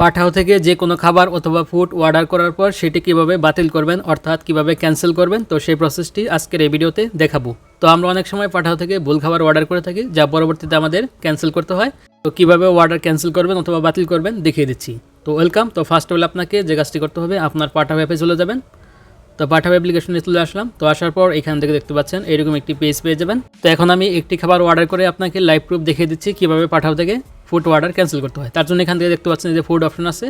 পাঠাও থেকে যে কোনো খাবার অথবা ফুড অর্ডার করার পর সেটি কীভাবে বাতিল করবেন, অর্থাৎ কীভাবে ক্যান্সেল করবেন, তো সেই প্রসেসটি আজকের এই ভিডিওতে দেখাবো। তো আমরা অনেক সময় পাঠাও থেকে ভুল খাবার অর্ডার করে থাকি, যা পরবর্তীতে আমাদের ক্যান্সেল করতে হয়। তো কীভাবে অর্ডার ক্যান্সেল করবেন অথবা বাতিল করবেন দেখিয়ে দিচ্ছি। তো ওয়েলকাম তো ফার্স্ট অফ অল আপনাকে যে কাজটি করতে হবে, আপনার পাঠাও অ্যাপে চলে যাবেন। তো পাঠাও অ্যাপ্লিকেশনে চলে আসলাম। তো আসার পর এখান থেকে দেখতে পাচ্ছেন, এরকম একটি পেজ পেয়ে যাবেন। তো এখন আমি একটি খাবার অর্ডার করে আপনাকে লাইভ প্রুফ দেখিয়ে দিচ্ছি কীভাবে পাঠাও থেকে ফুড অর্ডার ক্যান্সেল করতে হয়। তার জন্য এখান থেকে দেখতে পাচ্ছেন যে ফুড অপশন আছে।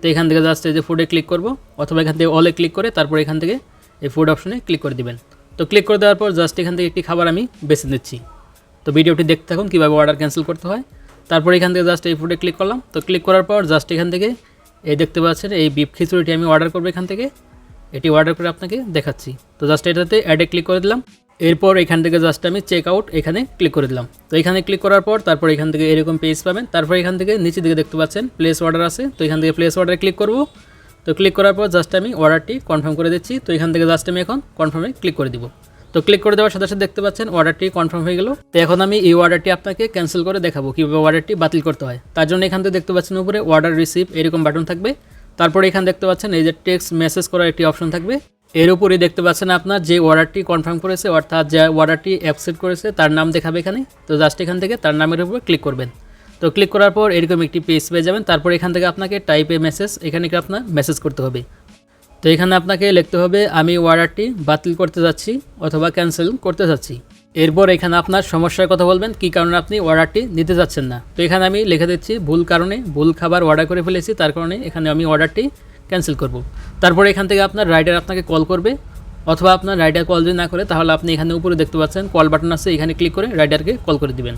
তো এখান থেকে জাস্ট এই যে ফুডে ক্লিক করব, অথবা এখান থেকে অলে ক্লিক করে তারপর এখান থেকে এই ফুড অপশনে ক্লিক করে দিবেন। তো ক্লিক করে দেওয়ার পর জাস্ট এখান থেকে একটি খাবার আমি বেছে নিচ্ছি। তো ভিডিওটি দেখতে থাকুন কীভাবে অর্ডার ক্যান্সেল করতে হয়। তারপর এখান থেকে জাস্ট এই ফুডে ক্লিক করলাম। তো ক্লিক করার পর জাস্ট এখান থেকে এই দেখতে পাচ্ছেন এই বিফ খিচুড়িটি আমি অর্ডার করব এখান থেকে। এটি অর্ডার করে আপনাকে দেখাচ্ছি। তো জাস্ট এটাতে অ্যাডে ক্লিক করে দিলাম। এরপর এখান থেকে জাস্ট আমি চেক আউট এখানে ক্লিক করে দিলাম। তো এখানে ক্লিক করার পর তারপর এখান থেকে এরকম পেজ পাবেন। তারপর এখান থেকে নিচের দিকে দেখতে পাচ্ছেন প্লেস অর্ডার আছে। তো এখান থেকে প্লেস অর্ডারে ক্লিক করব। তো ক্লিক করার পর জাস্ট আমি অর্ডারটি কনফার্ম করে দিচ্ছি। তো এখান থেকে জাস্ট আমি এখন কনফার্মে ক্লিক করে দিব। তো ক্লিক করে দেওয়ার সাথে সাথে দেখতে পাচ্ছেন অর্ডারটি কনফার্ম হয়ে গেল। তো এখন আমি এই অর্ডারটি আপনাকে ক্যান্সেল করে দেখাবো, কীভাবে অর্ডারটি বাতিল করতে হয়। তার জন্য এখান থেকে দেখতে পাচ্ছেন উপরে অর্ডার রিসিভ এরকম বাটন থাকবে। তারপরে এখানে দেখতে পাচ্ছেন এই যে টেক্সট মেসেজ করার একটি অপশন থাকবে। এর উপরে দেখতে পাচ্ছেন আপনার যে অর্ডারটি কনফার্ম করেছে, অর্থাৎ যে অর্ডারটি অ্যাকসেপ্ট করেছে, তার নাম দেখাবে এখানে। তো জাস্ট এখান থেকে তার নামের উপর ক্লিক করবেন। তো ক্লিক করার পর এরকম একটি পেজ পেয়ে যাবেন। তারপর এখান থেকে আপনাকে টাইপে মেসেজ এখানে আপনার মেসেজ করতে হবে। তো এখানে আপনাকে লিখতে হবে, আমি অর্ডারটি বাতিল করতে যাচ্ছি অথবা ক্যান্সেল করতে যাচ্ছি। এরপর এখানে আপনার সমস্যার কথা বলবেন, কী কারণে আপনি অর্ডারটি নিতে যাচ্ছেন না। তো এখানে আমি লিখে দিচ্ছি, ভুল কারণে ভুল খাবার অর্ডার করে ফেলেছি, তার কারণে এখানে আমি অর্ডারটি ক্যান্সেল করব। তারপরে এখান থেকে আপনার রাইডার আপনাকে কল করবে, অথবা আপনার রাইডার কল যদি না করে, তাহলে আপনি এখানে উপরে দেখতে পাচ্ছেন, কল বাটন আছে, এখানে ক্লিক করে রাইডারকে কল করে দিবেন।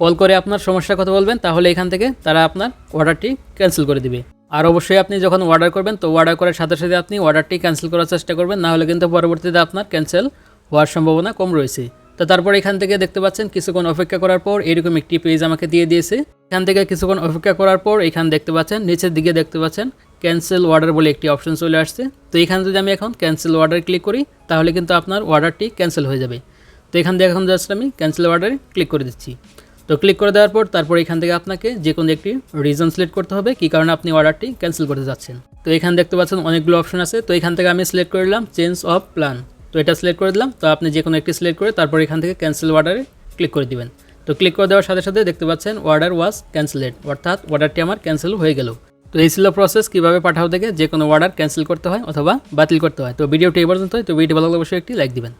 কল করে আপনার সমস্যার কথা বলবেন, তাহলে এখান থেকে তারা আপনার অর্ডারটি ক্যান্সেল করে দিবে। আর অবশ্যই আপনি যখন অর্ডার করবেন, তো অর্ডার করার সাথে সাথে আপনি অর্ডারটি ক্যান্সেল করার চেষ্টা করবেন, না হলে কিন্তু পরবর্তীতে আপনার ক্যান্সেল হওয়ার সম্ভাবনা কম রয়েছে। তো তারপর এখান থেকে দেখতে পাচ্ছেন কিছুক্ষণ অপেক্ষা করার পর এরকম একটি পেজ আমাকে দিয়ে দিয়েছে। এখান থেকে কিছুক্ষণ অপেক্ষা করার পর এখান দেখতে পাচ্ছেন, নিচের দিকে দেখতে পাচ্ছেন ক্যান্সেল অর্ডার বলে একটি অপশন চলে আসছে। তো এখানে যদি আমি এখন ক্যান্সেল অর্ডার ক্লিক করি, তাহলে কিন্তু আপনার অর্ডারটি ক্যান্সেল হয়ে যাবে। তো এখান থেকে এখন জাস্ট আমি ক্যান্সেল অর্ডারে ক্লিক করে দিচ্ছি। তো ক্লিক করে দেওয়ার পর তারপর এখান থেকে আপনাকে যে কোনো একটি রিজন সিলেক্ট করতে হবে, কী কারণে আপনি অর্ডারটি ক্যান্সেল করতে যাচ্ছেন। তো এখানে দেখতে পাচ্ছেন অনেকগুলো অপশন আছে। তো এখান থেকে আমি সিলেক্ট করলাম চেঞ্জ অফ প্ল্যান তো এটা সিলেক্ট করে দিলাম। তো আপনি যে কোনো একটি সিলেক্ট করে তারপর এখান থেকে ক্যান্সেল অর্ডারে ক্লিক করে দিবেন। তো ক্লিক করে দেওয়ার সাথে সাথে দেখতে পাচ্ছেন অর্ডার ওয়াজ ক্যান্সেলেড অর্থাৎ অর্ডারটি আমার ক্যান্সেল হয়ে গেল। তো এই ছিল প্রসেস কীভাবে পাঠাও থেকে যে কোনো অর্ডার ক্যান্সেল করতে হয় অথবা বাতিল করতে হয়। তো ভিডিওটি এই পর্যন্ত তো ভিডিও ভালো অবশ্যই একটি লাইক দিবেন।